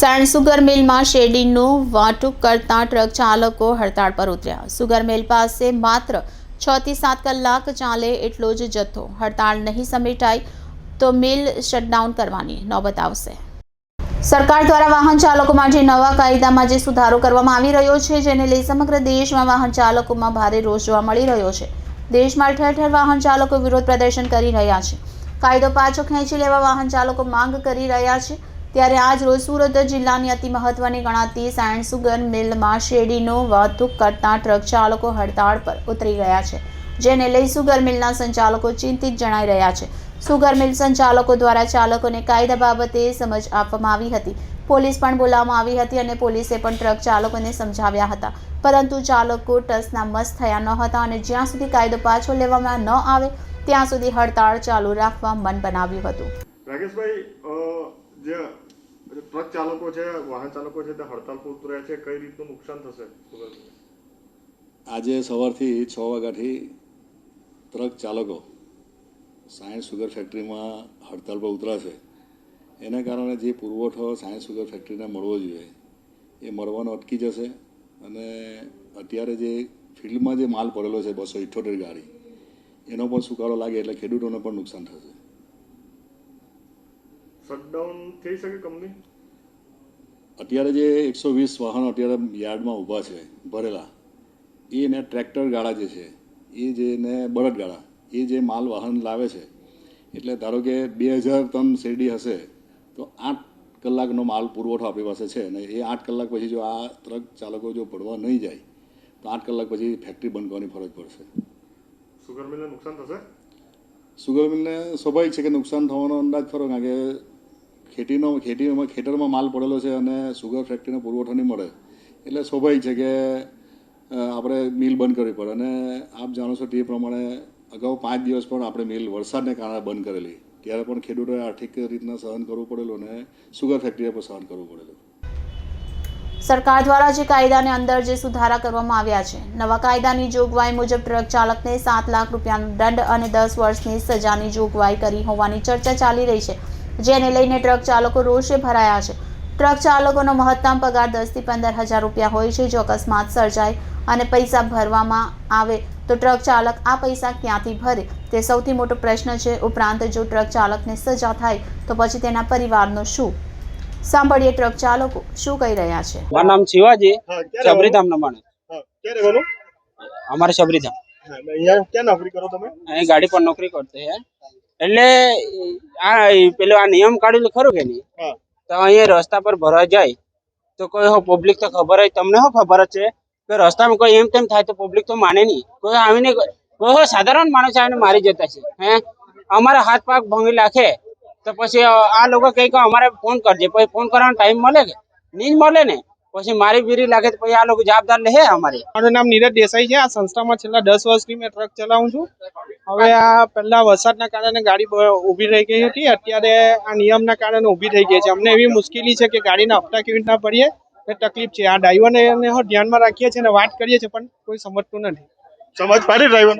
સાણ sugar મિલમાં શેડિંગનું વાટુક કરતા truck ચાલકો હડતાળ પર ઉતર્યા. સુગર મિલ પાસે માત્ર છ થી સાત કલાક ચાલે એટલો જ જથ્થો. હડતાળ નહીં સમેટાય તો મિલ શટડાઉન કરવાની નોબત આવશે. સરકાર દ્વારા વાહન ચાલકો માટે નવા કાયદામાં જે સુધારો કરવામાં આવી રહ્યો છે, જેને લઈ સમગ્ર દેશમાં વાહન ચાલકોમાં ભારે રોષ જોવા મળી રહ્યો છે. દેશમાં ઠેર ઠેર વાહન ચાલકો વિરોધ પ્રદર્શન કરી રહ્યા છે. કાયદો પાછો ખેંચી લેવા વાહન ચાલકો માંગ કરી રહ્યા છે. ત્યારે આજ રોજ સુરત જિલ્લાની અતિ મહત્વની ગણાતી સાયન્સ સુગર મિલમાં શેરડીનો વાહતુક કરતા ટ્રક ચાલકો હડતાળ પર ઉતરી ગયા છે, જેને લઈ સુગર મિલના સંચાલકો ચિંતિત જણાઈ રહ્યા છે. સુગર મિલ સંચાલકો દ્વારા ચાલકોને કાયદા બાબતે સમજ આપવામાં આવી હતી. પોલીસ પણ બોલાવવામાં આવી હતી અને પોલીસે પણ ટ્રક ચાલકોને સમજાવ્યા હતા. પરંતુ ચાલકો ટસના મસ્ત થયા ન હતા અને જ્યાં સુધી કાયદો પાછો લેવામાં ન આવે, ત્યાં સુધી હડતાળ ચાલુ રાખવા મન બનાવ્યું હતું. રાકેશભાઈ જે ટ્રક ચાલકો છે, વાહન ચાલકો છે, તે હડતાલ પર ઉતર્યા છે, કઈ રીતનું નુકસાન થશે? આજે સવારથી છ વાગ્યાથી ટ્રક ચાલકો સાયન્સ સુગર ફેક્ટરીમાં હડતાલ પર ઉતરાશે એના કારણે જે પુરવઠો સાયન્સ સુગર ફેક્ટરીને મળવો જોઈએ, એ મળવાનો અટકી જશે અને અત્યારે જે ફિલ્ડમાં જે માલ પડેલો છે બસો ઇઠ્ઠોતેર ગાડી, એનો પણ સુકારો લાગે એટલે ખેડૂતોને પણ નુકસાન થશે શટડાઉન થઈ શકે કંપની? અત્યારે જે એકસો વીસ વાહનો અત્યારે યાર્ડમાં ઊભા છે ભરેલા એ ને ટ્રેક્ટર ગાડા જે છે એ જે ને બળદગાડા એ જે માલ વાહન લાવે છે એટલે ધારો કે બે હજાર ટન શેરડી હશે તો આઠ કલાકનો માલ પુરવઠો આપણી પાસે છે અને એ આઠ કલાક પછી જો આ ટ્રક ચાલકો જો ભરવા નહીં જાય તો આઠ કલાક પછી ફેક્ટરી બંધ કરવાની ફરજ પડશે. સુગર મિલને નુકસાન થશે? સુગર મિલને સ્વાભાવિક છે કે નુકસાન થવાનો અંદાજ ખરો કારણ કે ખેતીનો ખેતીમાં ખેતરમાં માલ પડેલો છે અને સુગર ફેક્ટરીનો પુરવઠો નહીં મળે. એટલે સ્વાભાવિક છે કે આપણે મિલ બંધ કરવી પડે. અને આપ જાણો છો તે પ્રમાણે અગાઉ પાંચ દિવસ પણ આપણે મિલ વરસાદને કારણે બંધ કરેલી. ત્યારે પણ ખેડૂતોએ આર્થિક રીતના સહન કરવું પડેલું અને સુગર ફેક્ટરીએ પણ સહન કરવું પડેલું. સરકાર દ્વારા જે કાયદાને અંદર જે સુધારા કરવામાં આવ્યા છે, નવા કાયદાની જોગવાઈ મુજબ ટ્રક ચાલકને સાત લાખ રૂપિયાનો દંડ અને દસ વર્ષની સજાની જોગવાઈ કરી હોવાની ચર્ચા ચાલી રહી છે. જેને લઈને ટ્રક ચાલકો રોષે ભરાયા છે. ટ્રક ચાલકોનો મહત્તમ પગાર દસથી પંદર હજાર રૂપિયા હોય છે. જો અકસ્માત સર્જાય અને પૈસા ભરવામાં આવે તો ટ્રક ચાલક આ પૈસા ક્યાંથી ભરે? તે સૌથી મોટો પ્રશ્ન છે. ઉપરાંત જો ટ્રક ચાલકને સજા થાય તો પછી તેના પરિવારનો શું? સાંભળીએ ટ્રક ચાલકો શું કહી રહ્યા છે. મારું નામ શિવાજી. શબરીધામ નમાણે. અમારે શબરીધામ. અહીંયા ક્યાં નોકરી કરો તમે? અહીં ગાડી પર નોકરી કરતે હે એટલે આ પેલું આ નિયમ કાઢેલું ખરું કે નહીં? તો અહીંયા રસ્તા પર ભરવા જાય તો કોઈ હો પબ્લિક તો ખબર હોય તમને હો ખબર જ છે કે રસ્તામાં કોઈ એમ તેમ થાય તો પબ્લિક તો માને નહીં. કોઈ આવીને કોઈ હો સાધારણ માણસ આવીને મારી જતા છે હે? અમારા હાથ પાક ભંગી નાખે તો પછી આ લોકો કહે કે અમારે ફોન કરજે પછી ફોન કરવાનો ટાઈમ મળે કે? નહીં મળે ને? પછી મારી બીરી લાગે તો પછી આ લોકો જવાબદાર લે અમારી. મારું નામ નીરજ દેસાઈ છે આ સંસ્થામાં છેલ્લા દસ વર્ષથી મેં ટ્રક ચલાવું છું. હવે આ પહેલા વરસાદના કારણે ગાડી ઊભી ઊભી રહી ગઈ હતી. અત્યારે આ નિયમના કારણે ઊભી થઈ ગઈ છે. અમને એવી મુશ્કેલી છે કે ગાડીના હપ્તા કેવી રીતના ભરીએ એ તકલીફ છે. આ ડ્રાઈવરને ધ્યાનમાં રાખીએ છીએ અને વાત કરીએ છીએ પણ કોઈ સમજતું નથી. સમજ પાડી ડ્રાઈવર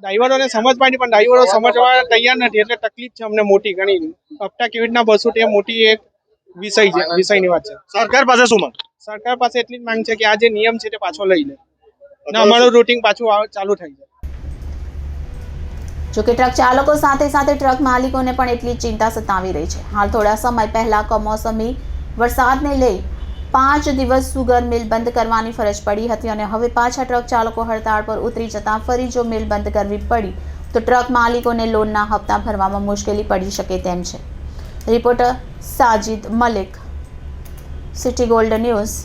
ડ્રાઈવરોને સમજ પાડી પણ ડ્રાઈવરો સમજવા તૈયાર નથી. એટલે તકલીફ છે અમને મોટી ઘણી. હપ્તા કેવી રીતના ભરશું તે મોટી એક વિષય છે વિષયની વાત છે. સરકાર પાસે શું માંગ? સરકાર પાસે એટલી જ માંગ છે કે આ જે નિયમ છે તે પાછો લઈ લે. અને અમારું રૂટિંગ પાછું ચાલુ થઈ જાય. જોકે ટ્રક ચાલકો સાથે સાથે ટ્રક માલિકોને પણ એટલી ચિંતા સતાવી રહી છે. હાલ થોડા સમય પહેલા કમોસમી વરસાદને લઈ પાંચ દિવસ સુગર મિલ બંધ કરવાની ફરજ પડી હતી અને હવે પાછા ટ્રક ચાલકો હડતાળ પર ઉતરી જતા ફરી જો મિલ બંધ કરવી પડી, તો ટ્રક માલિકોને લોનના હપ્તા ભરવામાં મુશ્કેલી પડી શકે તેમ છે. Reporter Sajid Malik, City Gold News